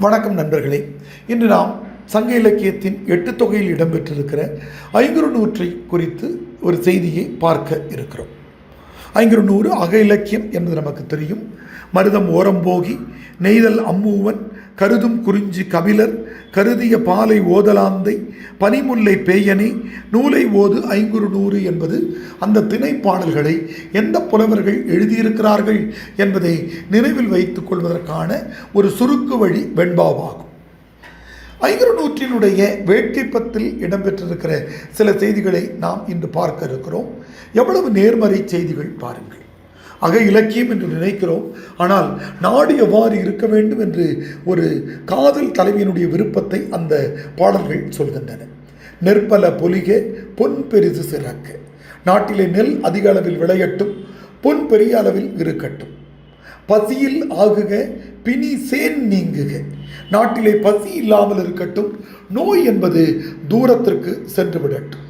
வணக்கம் நண்பர்களே. இன்று நாம் சங்க இலக்கியத்தின் எட்டு தொகையில் இடம்பெற்றிருக்கிற ஐங்குறு நூற்றை குறித்து ஒரு செய்தியை பார்க்க இருக்கிறோம். ஐங்குறு நூறு அக இலக்கியம் என்பது நமக்கு தெரியும். மருதம் ஓரம்போகி நெய்தல் அம்மூவன் கருதும் குறிஞ்சி கபிலர் கருதிய பாலை ஓதலாந்தை பனிமுல்லை பேயனை நூலை ஓது ஐங்குறு நூறு என்பது அந்த திணைப்பாடல்களை எந்த புலவர்கள் எழுதியிருக்கிறார்கள் என்பதை நினைவில் வைத்துக் கொள்வதற்கான ஒரு சுருக்கு வழி வெண்பாவாகும். ஐங்குறு நூற்றினுடைய வேட்கைப்பத்தில் இடம்பெற்றிருக்கிற சில செய்திகளை நாம் இன்று பார்க்க இருக்கிறோம். எவ்வளவு நேர்மறை செய்திகள் பாருங்கள். அக இலக்கியம் என்று நினைக்கிறோம். ஆனால் நாடு எவ்வாறு இருக்க வேண்டும் என்று ஒரு காதல் தலைவியினுடைய விருப்பத்தை அந்த பாடல்கள் சொல்கின்றன. நெற்பல பொலிக பொன் பெரிது சிறக்க. நாட்டிலே நெல் அதிக அளவில் விளையட்டும் பொன் பெரிய அளவில் இருக்கட்டும். பசியில் ஆகுக பிணி சேன் நீங்குக. நாட்டிலே பசி இல்லாமல் இருக்கட்டும் நோய் என்பது தூரத்திற்கு சென்று விடட்டும்.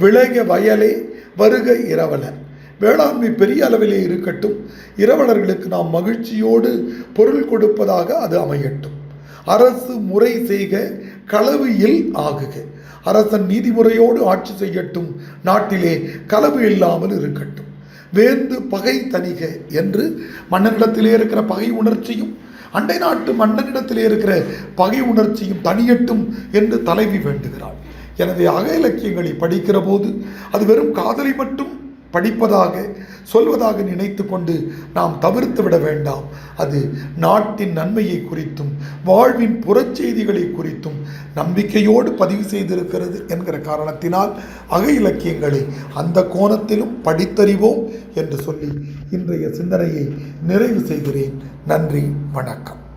விளைக வயலே வருக இரவலர். வேளாண்மை பெரிய அளவிலே இருக்கட்டும். இரவலர்களுக்கு நாம் மகிழ்ச்சியோடு பொருள் கொடுப்பதாக அது அமையட்டும். அரசு முறை செய்க களவு இல் ஆகுக. அரசன் நீதிமுறையோடு ஆட்சி செய்யட்டும். நாட்டிலே களவு இல்லாமல் இருக்கட்டும். வேந்து பகை தணிக என்று மன்னனிடத்திலே இருக்கிற பகை உணர்ச்சியும் அண்டை நாட்டு மன்னனிடத்திலே இருக்கிற பகை உணர்ச்சியும் தனியட்டும் என்று தலைவி வேண்டுகிறாள். எனவே அக இலக்கியங்களை படிக்கிற போது அது வெறும் காதலை மட்டும் படிப்பதாக சொல்வதாக நினைத்து கொண்டு நாம் தவிர்த்து விட வேண்டாம். அது நாட்டின் நன்மையை குறித்தும் வாழ்வின் புறச்செய்திகளை குறித்தும் நம்பிக்கையோடு பதிவு செய்திருக்கிறது என்கிற காரணத்தினால் அக இலக்கியங்களை அந்த கோணத்திலும் படித்தறிவோம் என்று சொல்லி இன்றைய சிந்தனையை நிறைவு செய்கிறேன். நன்றி வணக்கம்.